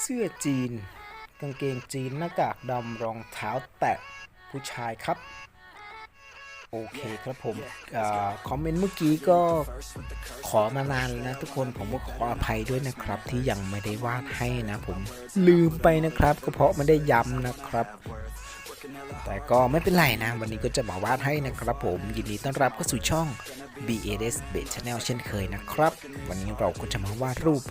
เสื้อจีน กางเกงจีนหน้ากากดำรองเท้าแตะผู้ชายครับ โอเคครับผมอคอมเมนต์เมื่อกี้ก็ขอมานานแล้วนะทุกคนผมก็ขออภัยด้วยนะครับ ที่ยังไม่ได้วาดให้นะผมลืมไปนะครับ ก็เพราะไม่ได้ย้ำนะครับ แต่ก็ไม่เป็นไรนะ วันนี้ก็จะมาวาดให้นะครับผม ยินดีต้อนรับเข้าสู่ช่อง b a s b a t Channel เช่นเคยนะครับ วันนี้เราก็จะมาวาดรูป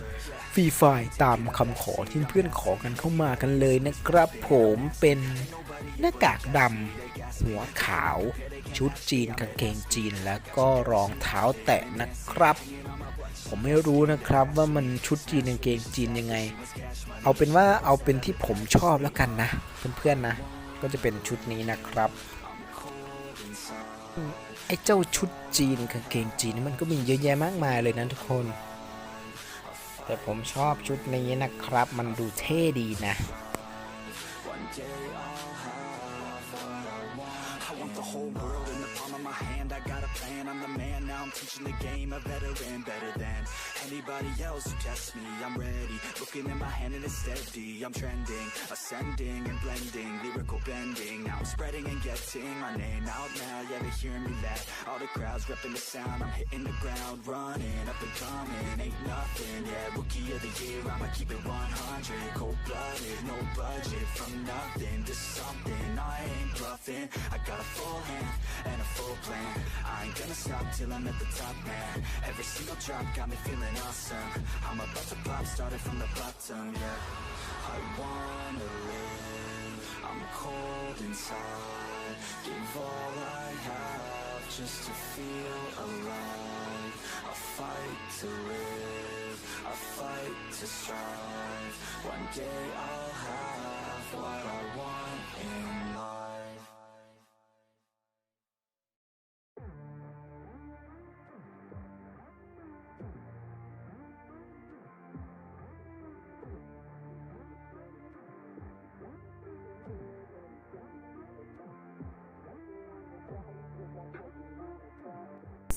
ฟรีไฟล์ตามคำขอที่เพื่อนขอกันเข้ามากันเลยนะครับผมเป็นหน้ากากดำหัวขาว ชุดจีนกางเกงจีนแล้วก็รองเท้าแตะนะครับผมไม่รู้นะครับว่ามันชุดจีนกางเกงจีนยังไง เอาเป็นว่าเอาเป็นที่ผมชอบแล้วกันนะ เพื่อนๆนะ ก็จะเป็นชุดนี้นะครับไอ้เจ้าชุดจีนกางเกงจีนมันก็มีเยอะแยะมากมายเลยนะทุกคน แต่ผมชอบชุดนี้นะครับ มันดูเท่ดีนะ I want the whole world in the palm of my hand. I got a plan, I'm the man. Now I'm teaching the game, a veteran, better than anybody else who tests me. I'm ready, looking in my hand and it's steady. I'm trending, ascending and blending, lyrical bending. Now I'm spreading and getting my name out now. Yeah, they hearing me laugh. All the crowds repping the sound. I'm hitting the ground, running up and coming. Ain't nothing, yeah. Rookie of the year, I'ma keep it 100. Cold blooded, no budget, from nothing to bluffing. I got a full hand and a full plan. I ain't gonna stop till I'm at the top, man. Every single drop got me feeling awesome. I'm about to pop, started from the bottom, yeah. I wanna live. I'm cold inside. Give all I have just to feel alive. I fight to live. I fight to strive. One day I'll have what I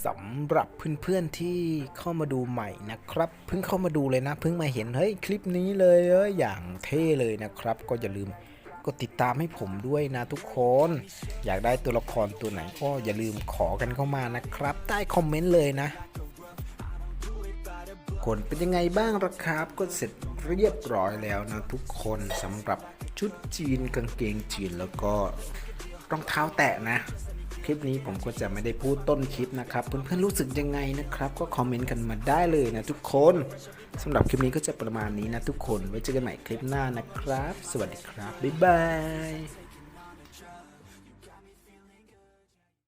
สำหรับเพื่อนๆที่เข้ามาดูใหม่นะครับ เพิ่งเข้ามาดูเลยนะ เพิ่งมาเห็นเฮ้ยคลิปนี้เลยเอ้ยอย่างเท่เลยนะครับ ก็อย่าลืมกดติดตามให้ผมด้วยนะทุกคน อยากได้ตัวละครตัวไหนก็อย่าลืมขอกันเข้ามานะครับ ใต้คอมเมนต์เลยนะคนเป็นยังไงบ้างละครับ ก็เสร็จเรียบร้อยแล้วนะทุกคนสำหรับชุดจีนกางเกงจีนแล้วก็รองเท้าแตะนะ คลิปนี้ผมก็จะไม่ได้พูดต้นคลิปนะครับ เพื่อนๆรู้สึกยังไงนะครับ ก็คอมเมนต์กันมาได้เลยนะทุกคนสำหรับคลิปนี้ก็จะประมาณนี้นะทุกคน ไว้เจอกันใหม่คลิปหน้านะครับ สวัสดีครับ บ๊ายบาย